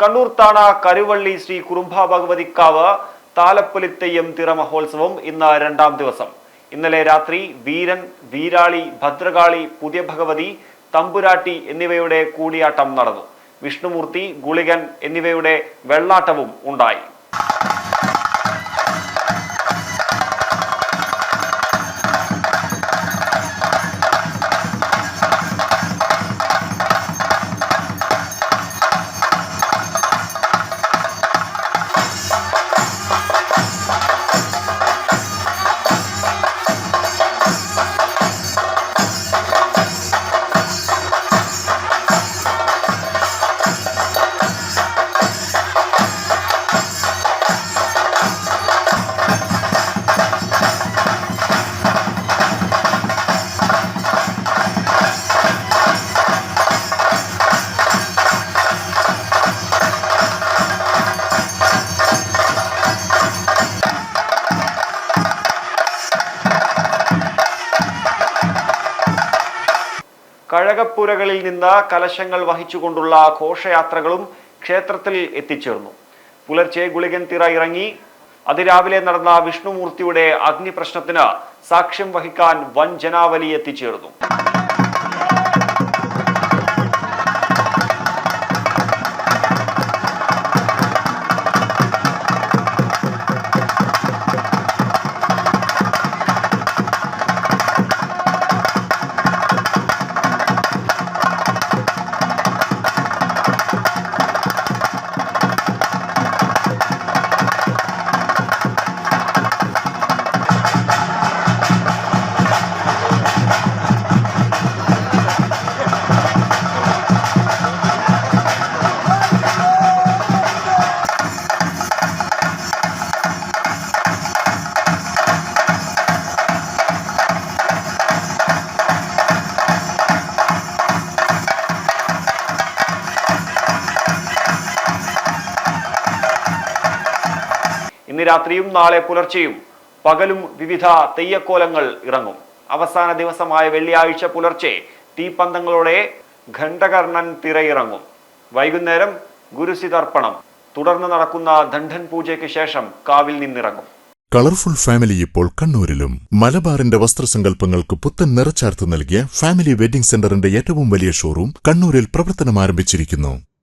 കണ്ണൂർ താണ കരുവള്ളി ശ്രീ കുറുമ്പ ഭഗവതിക്കാവ് താലപ്പൊലിത്തെയ്യം തിറ മഹോത്സവം ഇന്ന് രണ്ടാം ദിവസം. ഇന്നലെ രാത്രി വീരൻ വീരാളി ഭദ്രകാളി പുതിയ ഭഗവതി തമ്പുരാട്ടി എന്നിവയുടെ കൂടിയാട്ടം നടന്നു. വിഷ്ണുമൂർത്തി ഗുളികൻ എന്നിവയുടെ വെള്ളാട്ടവും ഉണ്ടായി. കഴകപ്പുരകളിൽ നിന്ന് കലശങ്ങൾ വഹിച്ചുകൊണ്ടുള്ള ഘോഷയാത്രകളും ക്ഷേത്രത്തിൽ എത്തിച്ചേർന്നു. പുലർച്ചെ ഗുളികൻ തിറ ഇറങ്ങി. അതിരാവിലെ നടന്ന വിഷ്ണുമൂർത്തിയുടെ അഗ്നിപ്രശ്നത്തിന് സാക്ഷ്യം വഹിക്കാൻ വൻ ജനാവലി എത്തിച്ചേർന്നു. ഇന്ന് രാത്രിയും നാളെ പുലർച്ചെയും പകലും വിവിധ തെയ്യക്കോലങ്ങൾ ഇറങ്ങും. അവസാന ദിവസമായ വെള്ളിയാഴ്ച പുലർച്ചെ തീപ്പന്തങ്ങളോടെ ഘണ്ഠകർണൻ തിരയിറങ്ങും. വൈകുന്നേരം ഗുരുസിതർപ്പണം തുടർന്ന് നടക്കുന്ന ദണ്ഡൻ പൂജയ്ക്ക് ശേഷം കാവിൽ നിന്നിറങ്ങും. കളർഫുൾ ഫാമിലി ഇപ്പോൾ കണ്ണൂരിലും. മലബാറിന്റെ വസ്ത്രസങ്കല്പങ്ങൾക്ക് പുത്തൻ നിറച്ചാർത്ത് നൽകിയ ഫാമിലി വെഡിംഗ് സെന്ററിന്റെ ഏറ്റവും വലിയ ഷോറൂം കണ്ണൂരിൽ പ്രവർത്തനം ആരംഭിച്ചിരിക്കുന്നു